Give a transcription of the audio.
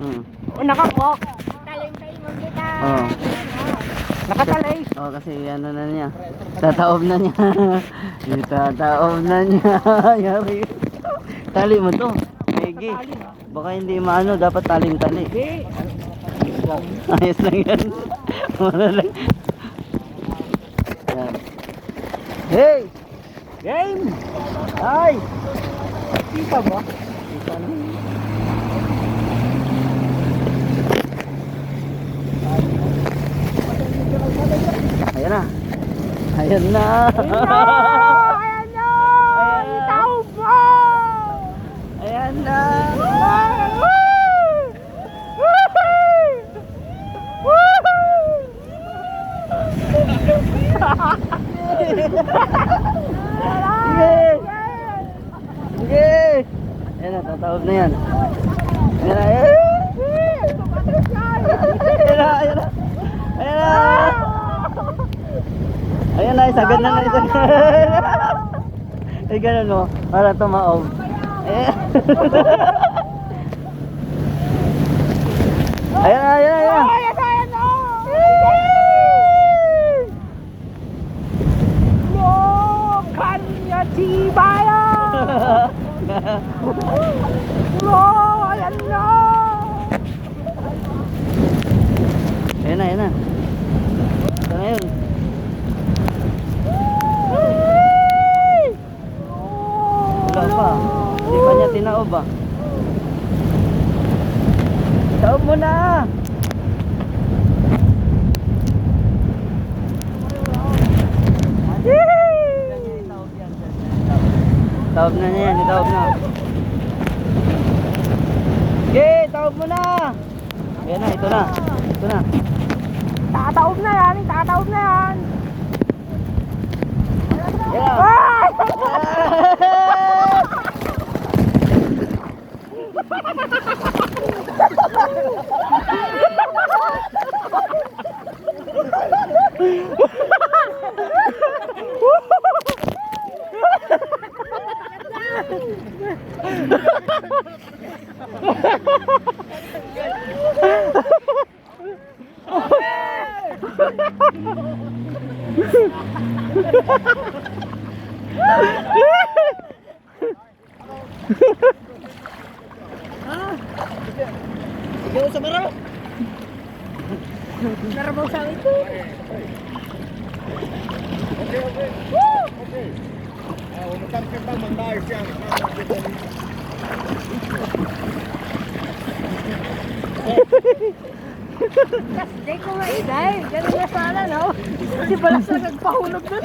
Una ka po. Talim-talim mo kita. Oo. Nakatalay. Oh, kasi ano na niya. Tataob na niya. Tataob na niya. Yari. Tali mo to. Ege. Baka hindi maano, dapat taling-tali. Hindi. Ayos lang yan. Wala lang. Yan. Hey! Game! Ay! Kita ba? Ayan na. Ayan na. Ayan na! Ayan na! Ayan na. Itaw mo! Ayan na. Sige! Sige! Ayan na, tataob na yan. Ayan na. Ayan na, ayan na. Ayan na. Ayan na, isagad na na, isagad na. Ay, ganun mo, para tumaob. Ayan. Ayan ayan ayan. Ayan, ayan na! No! Kanya Chibaya! No! Ayan na! Ayan na, ayan na. Ito na yun. Wala pa. Hindi pa niya tinaob ah. Taob mo na! Taob na niya yan, itaob na. Okay, taob mo na! Ayan na, ito na. Ito na. Tataob na yan! Tataob na yan! Ayan na. Ay! Ikaw sa baro. Narabaw sa ito. Kasi di ko maigay. Ganun na sana, no? Di pala sa nagpahulog nun.